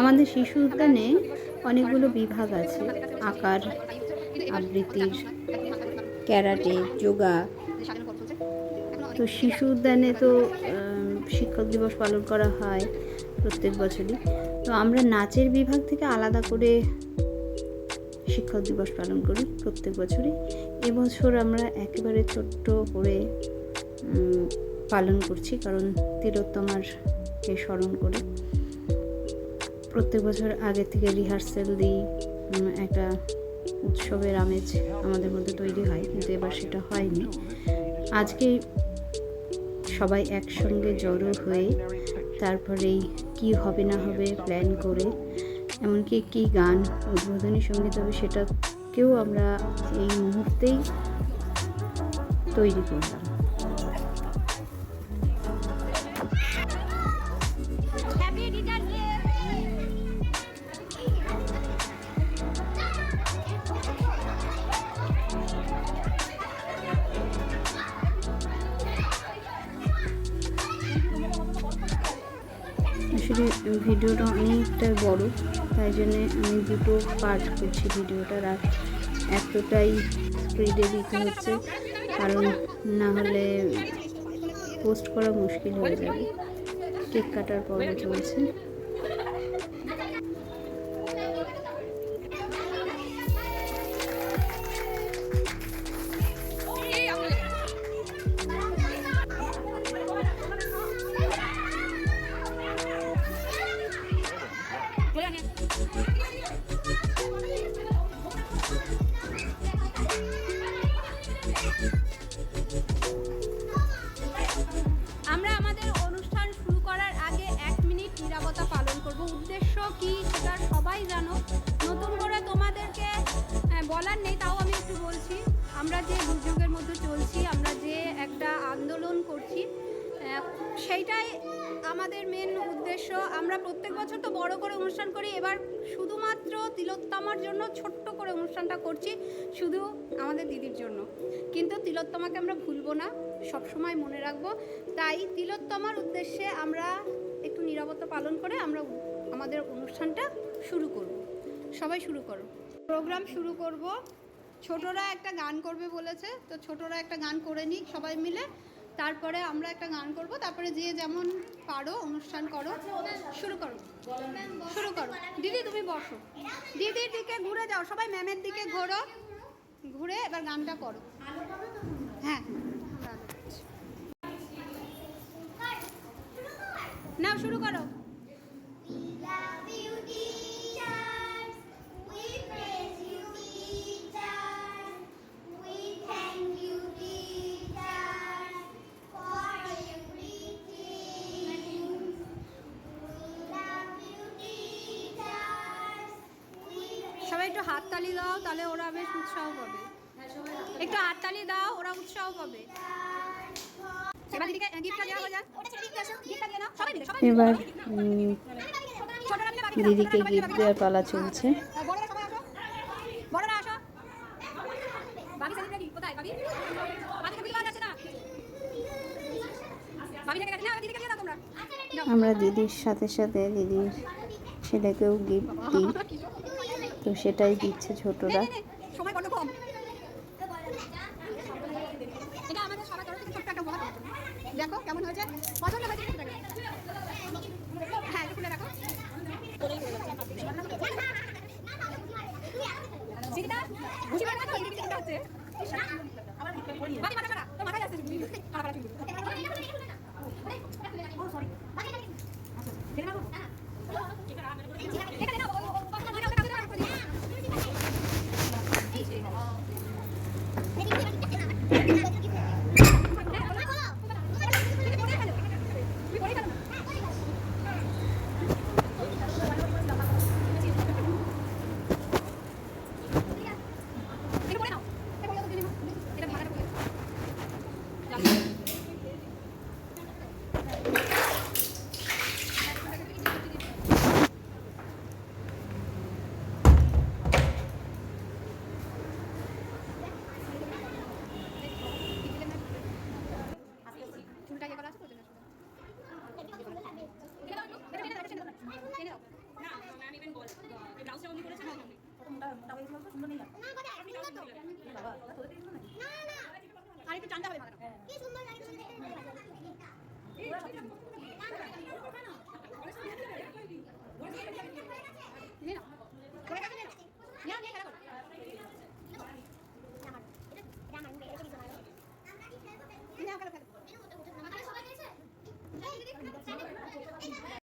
আমাদের শিশু উদ্যানে অনেকগুলো বিভাগ আছে। আকার আবৃত্তির ক্যারাটে, যোগা। তো শিশু উদ্যানে তো শিক্ষক দিবস পালন করা হয় প্রত্যেক বছরই। তো আমরা নাচের বিভাগ থেকে আলাদা করে শিক্ষক দিবস পালন করি প্রত্যেক বছরই। এবছর আমরা একেবারে ছোট্ট করে পালন করছি, কারণ তিলোত্তমারকে স্মরণ করে। প্রত্যেক বছর আগে থেকে রিহার্সেল দিই একটা উৎসবের আমেজ আমাদের মধ্যে তৈরি হয়, কিন্তু এবার সেটা হয়নি। আজকে সবাই একসঙ্গে জড়ো হয়ে তারপরেই কি হবে না হবে প্ল্যান করে, এমনকি কী গান উদ্বোধনী সংগীত হবে সেটাকেও আমরা এই মুহূর্তেই তৈরি করলাম। আসলে ভিডিওটা অনেকটাই বড়, তাই জন্যে আমি দুটো পার্ট করছি ভিডিওটার আর এতটাই স্পিডে দিতে হচ্ছে, কারণ না হলে পোস্ট করা মুশকিল হয়ে যাবে। কেক কাটার পর্ব চলছে। Thank you. সেইটাই আমাদের মেন উদ্দেশ্য। আমরা প্রত্যেক বছর তো বড় করে অনুষ্ঠান করি। এবার শুধুমাত্র তিলোত্তমার জন্য ছোট্ট করে অনুষ্ঠানটা করছি, শুধু আমাদের দিদির জন্য। কিন্তু তিলোত্তমাকে আমরা ভুলবো না, সবসময় মনে রাখব। তাই তিলোত্তমার উদ্দেশ্যে আমরা একটু নিরাপত্তা পালন করে আমরা আমাদের অনুষ্ঠানটা শুরু করব। সবাই শুরু করো। প্রোগ্রাম শুরু করব। ছোটরা একটা গান করবে বলেছে, তো ছোটরা একটা গান করে নিক সবাই মিলে। তারপরে আমরা একটা গান করব, তারপরে যে যেমন পারো অনুষ্ঠান করো, শুরু করো। শুরু করো। দিদি, তুমি বসো। দিদির দিকে ঘুরে যাও, সবাই ম্যামের দিকে ঘোরো, ঘুরে এবার গানটা করো। হ্যাঁ। না শুরু করো। একটু হাততালি দাও তাহলে ওরা বেশ উৎসাহ পাবে। একটু হাততালি দাও ওরা উৎসাহ পাবে। এবার দিদিকে গিফট দেওয়ার পালা চলছে। আমরা দিদির সাথে সাথে দিদির ছেলেকেও গিফট দিই। তো সেটাই দিচ্ছে ছোটরা। দেখো কেমন হয়েছে। পছন্দ হয়েছে হ্যাঁ খুলে রাখো দিদিটা আর তো চান্দা হবে কি সুন্দর লাগে